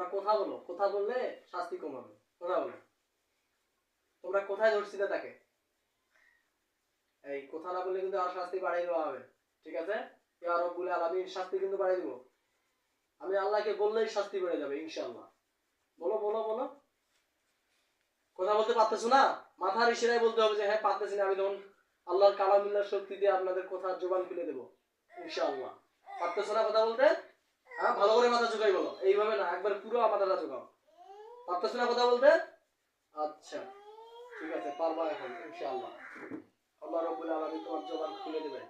তোমরা কথা বলো। কথা বললে শাস্তি কম হবে কথা বলো। তোমরা কোথায় ধরছিলে তাকে? এই কথা না বললে কিন্তু আর শাস্তি বাড়িয়ে দেওয়া হবে। ঠিক আছে? ইয়া রব্বুল আলামিন, শাস্তি কিন্তু বাড়িয়ে দিব। আমি আল্লাহকে বললেই শাস্তি বেড়ে যাবে, ইনশাআল্লাহ। বলো বলো বলো। কথা বলতে পারতেছো না? মাথার ইশারায় বলতে হবে যে হ্যাঁ পারতেছি না। আমি তখন আল্লাহর কালামুল্লাহর শক্তি দিয়ে আপনাদের কথার জবান খুলে দেবো, ইনশাআল্লাহ। পারতেছো না কথা বলতে? হ্যাঁ ভালো করে মাথা ঝুঁকাই বলো। এইভাবে না একবার পুরো মাথাটা ঝুঁকাও। পারতেছো না কথা বলতে? আচ্ছা ঠিক আছে পারবা এখন ইনশাআল্লাহ। আল্লাহ রব্বুল আলামিন তোমার জবান খুলে দেবে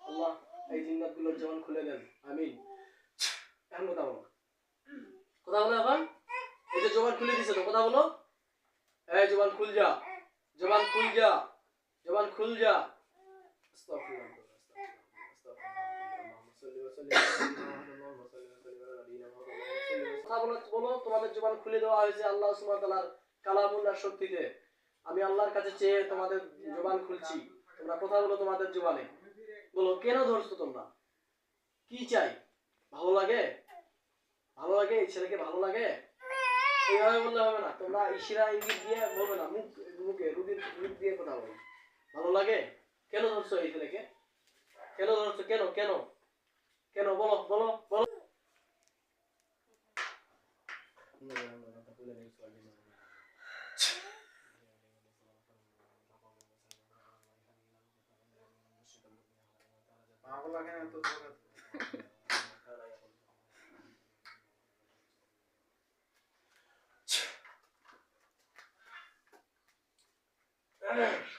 আল্লাহ এই জিন্নাতগুলোর জবান খুলে দেন। আমিন। এখন কথা বলো। কথা বলো এখন? এই যে জবান খুলে দিছে তো কথা বলো। এই জবান খুল যা জবান খুল যা জবান খুল যা। আস্তাগফিরুল্লাহ, আস্তাগফিরুল্লাহ। কথা বলো বলো, তোমাদের জবান খুলে দেওয়া হয়েছে আল্লাহ ওয়া তাআলার শক্তিতে। আমি আল্লাহর কাছে চেয়ে তোমাদের জবান খুলছি। তোমরা কথা বলো তোমাদের জবানে। বলো, কেন ধরছো তোমরা? কি চাই? ভালো লাগে? ভালো লাগে? এই ছেলেকে ভালো লাগে? এইভাবে বললে হবে না। তোমরা ইশিরা ইঙ্গিত দিয়ে বলবে না, মুখ মুখে রুগীর মুখ দিয়ে কথা বলো। ভালো লাগে? কেন ধরছো এই ছেলেকে? কেন ধরছো? কেন? কেন? কেন? বলো বলো বলো ভালো লাগে না তো তোকে।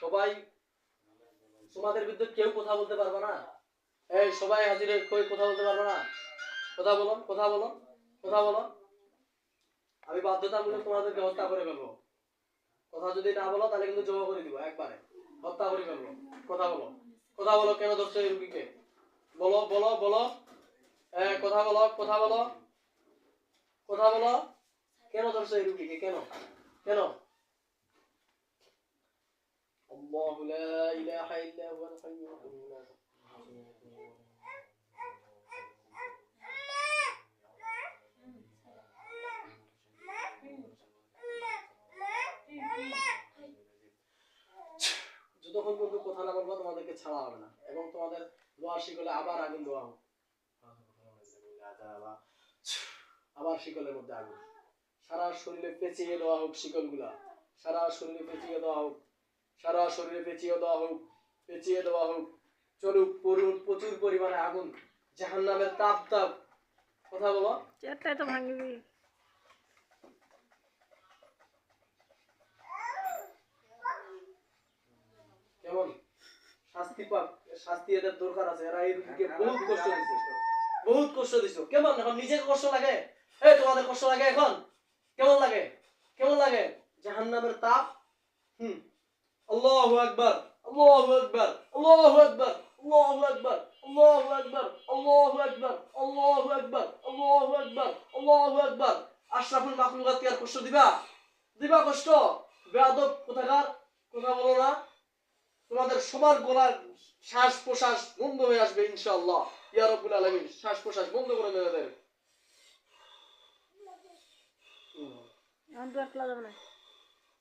সবাই, তোমাদের বিরুদ্ধে কেউ কথা বলতে পারবে না। এই, সবাই হাজির হয়ে কথা বলতে পারবে না। কথা বলো কথা বলো কথা বলো আমি বাধ্যতামূলক তোমাদেরকে হত্যা করে ফেলবো কথা যদি না বলো তাহলে কিন্তু জমা করে দিব একবারে হত্যা করে ফেলবো কথা বলো কথা বলো কেন ধরছো এই রুগীকে বলো বলো বলো এ, কথা বলো কথা বলো কথা বলো কেন ধরছো এই রুগীকে কেন কেন الله لا إله إلا هو الحي যতক্ষণ পর্যন্ত কথা না বলব তোমাদেরকে ছাড়া হবে না। এবং তোমাদের দোয়া শিকলে আবার আগুন দেওয়া হোক আবার শিকলের মধ্যে আগুন। সারা শরীরে পেঁচিয়ে দেওয়া হোক শিকলগুলা। সারা শরীরে পেঁচিয়ে দেওয়া হোক। সারা শরীরে পেঁচিয়ে দেওয়া হোক। পেঁচিয়ে দেওয়া হোক। চলুক, পড়ুক, প্রচুর পরিমাণে আগুন। জাহান নামের তাপ তাপ কথা বলো। তো ভাঙবি কেমন শাস্তি পাক শাস্তি এদের দরকার আছে। এরা এই রুগীকে বহুত কষ্ট দিচ্ছে বহুত কষ্ট দিছো। কেমন এখন? নিজেকে কষ্ট লাগে? এই তোমাদের কষ্ট লাগে এখন? কেমন লাগে? কেমন লাগে? জাহান্নামের তাপ? হুম। আল্লাহু আকবার আল্লাহু আকবার আল্লাহু আকবার আল্লাহু আকবার আল্লাহু আকবার আল্লাহু আকবার আল্লাহু আকবার আল্লাহু আকবার আল্লাহু আকবার। আশরাফুল মাখলুকাত কি আর কষ্ট দিবা? দিবা কষ্ট? বেয়াদব কোথাকার? কথা বলো না। তোমাদের সবার গলার শ্বাস প্রশ্বাস বন্ধ হয়ে আসবে ইনশাআল্লাহ। ইয়া রব্বুল আলামিন শ্বাস প্রশ্বাস বন্ধ করে দেবে তাদের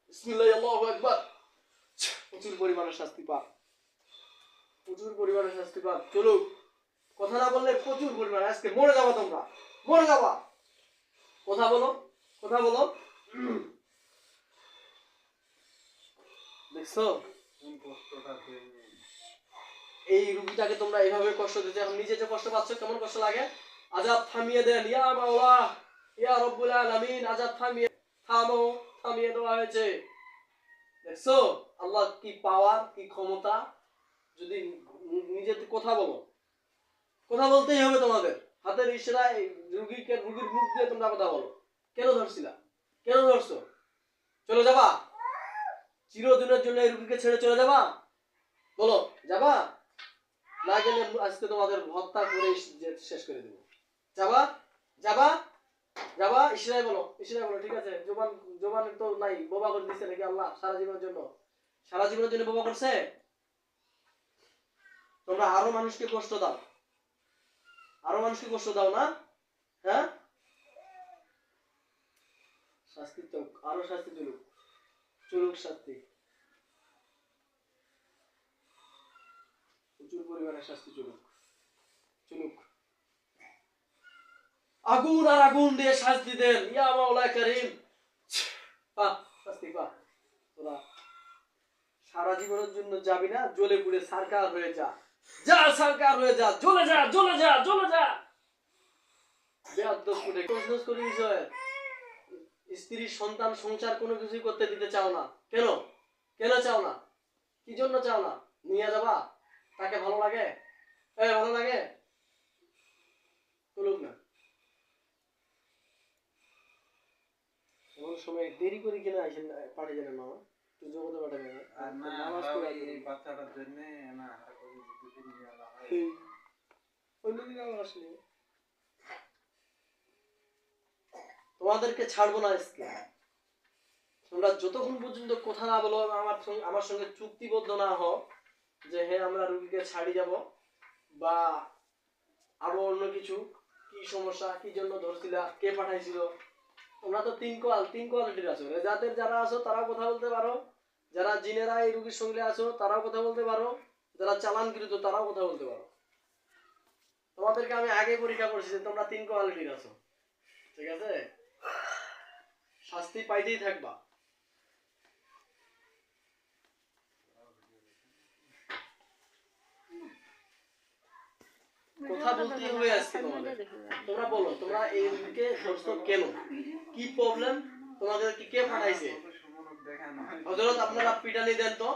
বিসমিল্লাহ আল্লাহু আকবার। প্রচুর পরিমাণে শাস্তি পাক প্রচুর পরিমাণে শাস্তি পাক চলো কথা না বললে প্রচুর পরিমাণে। আজকে মরে যাবা তোমরা। মরে যাবা। কথা বলো কথা বলো। দেখছ? এই রুগীটাকে তোমরা এইভাবে কষ্ট দিতে, এখন নিজে যে কষ্ট পাচ্ছ, কেমন কষ্ট লাগে? থামিয়ে দেন। ইয়া মাওলা, ইয়া রব্বুল আলামিন থামিয়ে থামো, থামিয়ে দেওয়া হয়েছে। দেখছ? আল্লাহ কি পাওয়ার কি ক্ষমতা? যদি নিজে কথা বলো। কথা বলতেই হবে তোমাদের। হাতের ইশারায় রুগীকে রুগীর মুখ দিয়ে তোমরা কথা বলো। কেন ধরছিলা? কেন ধরছো? চলে যাবা? চিরদিনের জন্য এই রুগীকে ছেড়ে চলে যাবা? বলো, যাবা? না গেলে আজকে তোমাদের হত্যা করে শেষ করে দেবো। যাবা? যাবা? যাবা? ইশরায় বলো ইশরায় বলো, ঠিক আছে? জোবান জোবান তো নাই, বোবা করে দিচ্ছে নাকি আল্লাহ সারা জীবনের জন্য? সারা জীবনের জন্য বোবা করছে? তোমরা আরও মানুষকে কষ্ট দাও। আরও মানুষকে কষ্ট দাও না? হ্যাঁ? শাস্তি তো আরও শাস্তি চলুক চলুক শাস্তি। প্রচুর পরিমাণে শাস্তি চলুক চলুক আগুন আর আগুন দিয়ে শাস্তি দেন। ইয়া মাওলা করিম। পা শাস্তি পা তোরা সারা জীবনের জন্য যাবি না, জ্বলে পুড়ে সরকার হয়ে যা। যা সরকার হয়ে যা, জ্বলে যা জ্বলে যা জ্বলে যা। বেয়াদ্দপ করে তসনস করে দিয়েছে স্ত্রী সন্তান সংসার কোনো কিছুই করতে দিতে চাও না। কেন? কেন চাও না? কি জন্য চাও না? নিয়ে যাবা? তাকে ভালো লাগে? এ ভালো লাগে? বলুক না। এমন সময় দেরি করে কিনা আসেন পাঠিয়ে দেন মামা তুই জগতে পাঠাবে নামাজ পড়ে বাচ্চাটার জন্য না অন্যদিন আমার আসলে। তোমাদেরকে ছাড়বো না আজকে। তোমরা যতক্ষণ পর্যন্ত কথা না বলো, আমার আমার সঙ্গে চুক্তিবদ্ধ না হও যে হ্যাঁ আমরা রুগীকে ছাড়ি যাব বা আরও অন্য কিছু, কি সমস্যা, কি জন্য ধরছিলা, কে পাঠাইছিল। তোমরা তো তিন কোয়াল তিন কোয়ালিটির আছো। রেজাতের যারা আছো, তারাও কথা বলতে পারো। যারা জিনেরা এই রুগীর সঙ্গে আছো, তারাও কথা বলতে পারো। যারা চালান কৃত তারাও কথা বলতে পারো। তোমাদেরকে আমি আগে পরীক্ষা করছি যে তোমরা তিন কোয়ালিটির আছো। ঠিক আছে? শাস্তি পাইতেই থাকবা। কথা বলতেই হবে আজকে তোমাদের। তোমরা বলো, তোমরা এই ধরছো কেন? কি প্রবলেম তোমাদের কি কে পাঠাইছে। হজরত আপনারা পিটানি দেন তো।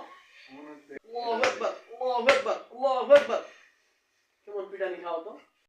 আল্লাহু আকবার আল্লাহু আকবার আল্লাহু আকবার। কেমন খাও তো